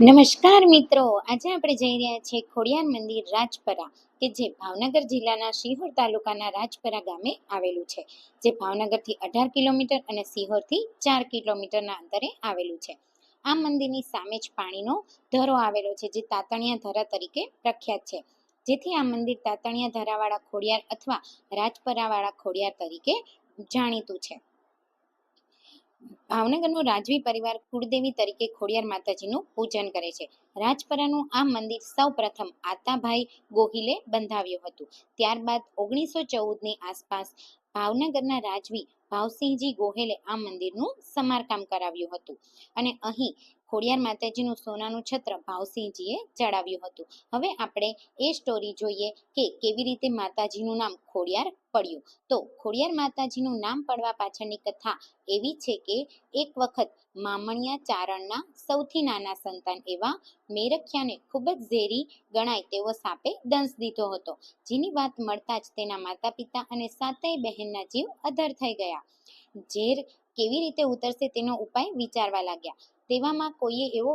નમસ્કાર મિત્રો. આજે આપણે જઈ રહ્યા છીએ ખોડિયાર મંદિર રાજપરા, કે જે ભાવનગર જિલ્લાના શિહોર તાલુકાના રાજપરા ગામે આવેલું છે, જે ભાવનગરથી અઢાર કિલોમીટર અને સિહોરથી ચાર કિલોમીટરના અંતરે આવેલું છે. આ મંદિરની સામે જ પાણીનો ધરો આવેલો છે, જે તાતણિયા ધરા તરીકે પ્રખ્યાત છે. જેથી આ મંદિર તાતણિયા ધરાવાળા ખોડિયાર અથવા રાજપરાવાળા ખોડિયાર તરીકે જાણીતું છે. ભાવનગરનો રાજવી પરિવાર કુળદેવી તરીકે ખોડિયાર માતાજીનું પૂજન કરે છે. રાજપરાનું આ મંદિર સૌ પ્રથમ આતાભાઈ ગોહિલે બંધાવ્યું હતું. ત્યારબાદ ઓગણીસો ચૌદની આસપાસ ભાવનગરના રાજવી ભાવસિંહજી ગોહેલે આ મંદિરનું સમારકામ કરાવ્યું હતું. અને અહીં ખોડિયાર માતાજીનું સોનાનું છત્ર ભાવસિંહજીએ ચડાવ્યું હતું. હવે આપણે એ સ્ટોરી જોઈએ કે કેવી રીતે માતાજીનું નામ ખોડિયાર પડ્યું. તો ખોડિયાર માતાજીનું નામ પડવા પાછળની કથા એવી છે કે એક વખત મામણિયા ચારણના સૌથી નાના સંતાન એવા મેરખિયાને ખૂબ જ ઝેરી ગણાય તેવો સાપે દંશ દીધો હતો. જેની વાત મળતા જ તેના માતા પિતા અને સાતેય બહેનના જીવ અધર થઈ ગયા. ઝેર કેવી રીતે ઉતરશે તેનો ઉપાય વિચારવા લાગ્યા. તેવામાં કોઈએ એવો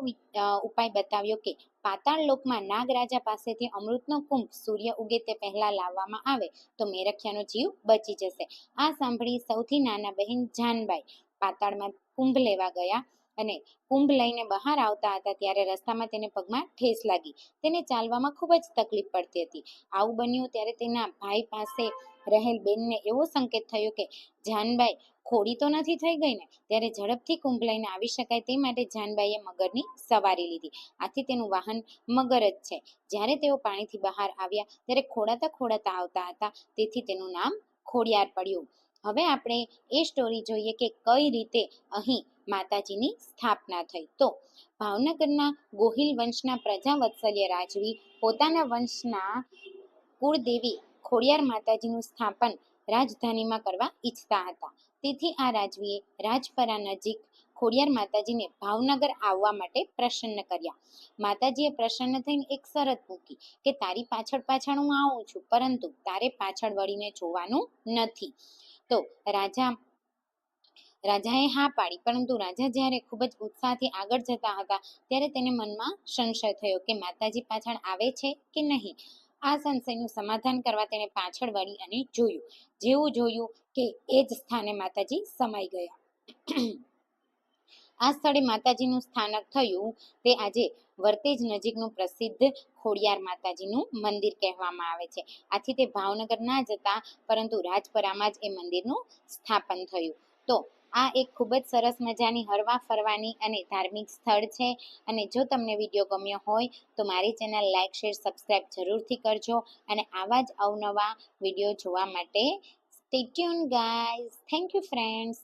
ઉપાય બતાવ્યો કે પાતાળ લોકમાં નાગરાજા પાસેથી અમૃતનો કુંભ સૂર્ય ઉગે તે પહેલા લાવવામાં આવે તો મેરખિયાનો જીવ બચી જશે. આ સાંભળી સૌથી નાના બહેન જાનબાઈ પાતાળમાં કુંભ લેવા ગયા. અને કુંભ લઈને બહાર આવતા હતા ત્યારે રસ્તામાં તેને પગમાં ઠેસ લાગી. તેને ચાલવામાં ખૂબ જ તકલીફ પડતી હતી. આવું બન્યું ત્યારે તેના ભાઈ પાસે રહેલ બેનને એવો સંકેત થયો કે, જાનબાઈ, ખોડી તો નથી થઈ ગઈ ને? ત્યારે ઝડપથી કુંભ લઈને આવી શકાય તે માટે જાનબાઈએ મગરની સવારી લીધી. આથી તેનું વાહન મગર જ છે. જ્યારે તેઓ પાણીથી બહાર આવ્યા ત્યારે ખોડાતા ખોડાતા આવતા હતા. તેથી તેનું નામ ખોડિયાર પડ્યું. હવે આપણે એ સ્ટોરી જોઈએ કે કઈ રીતે અહીં માતાજીની સ્થાપના થઈ. તો ભાવનગરના ગોહિલ વંશના પ્રજાવત્સલ્ય રાજવી પોતાના વંશના કુળદેવી ખોડિયાર માતાજીનું સ્થાપન રાજધાનીમાં કરવા ઈચ્છતા હતા. તેથી આ રાજવીએ રાજપરા નજીક ખોડિયાર માતાજીને ભાવનગર આવવા માટે પ્રસન્ન કર્યા. માતાજીએ પ્રસન્ન થઈને એક શરત મૂકી કે તારી પાછળ પાછળ હું આવું છું, પરંતુ તારે પાછળ વળીને જોવાનું નથી. તો રાજા રાજાએ હા પાડી. પરંતુ રાજા જ્યારે ખૂબ જ ઉત્સાહથી આગળ જતા હતા, ત્યારે તેને મનમાં સંશય થયો કે માતાજી પાછળ આવે છે કે નહીં? આ સંશયનું સમાધાન કરવા તેણે પાછળ વળી અને જોયું, જેવું જોયું કે એ જ સ્થાને માતાજી સમાઈ ગયા. આ સ્થળે માતાજીનું સ્થાનક થયું. તે આજે વર્તેજ નજીકનું પ્રસિદ્ધ ખોડિયાર માતાજીનું મંદિર કહેવામાં આવે છે. આથી તે ભાવનગર ના જતા, પરંતુ રાજપરામાં જ એ મંદિરનું સ્થાપન થયું. તો આ એક ખૂબ જ સરસ મજાની હરવા ફરવાની અને ધાર્મિક સ્થળ છે. અને જો તમને વીડિયો ગમ્યો હોય, તો મારી ચેનલ લાઇક શેર સબસ્ક્રાઈબ જરૂરથી કરજો. અને આવા જ અવનવા વીડિયો જોવા માટે stay tuned guys thank you friends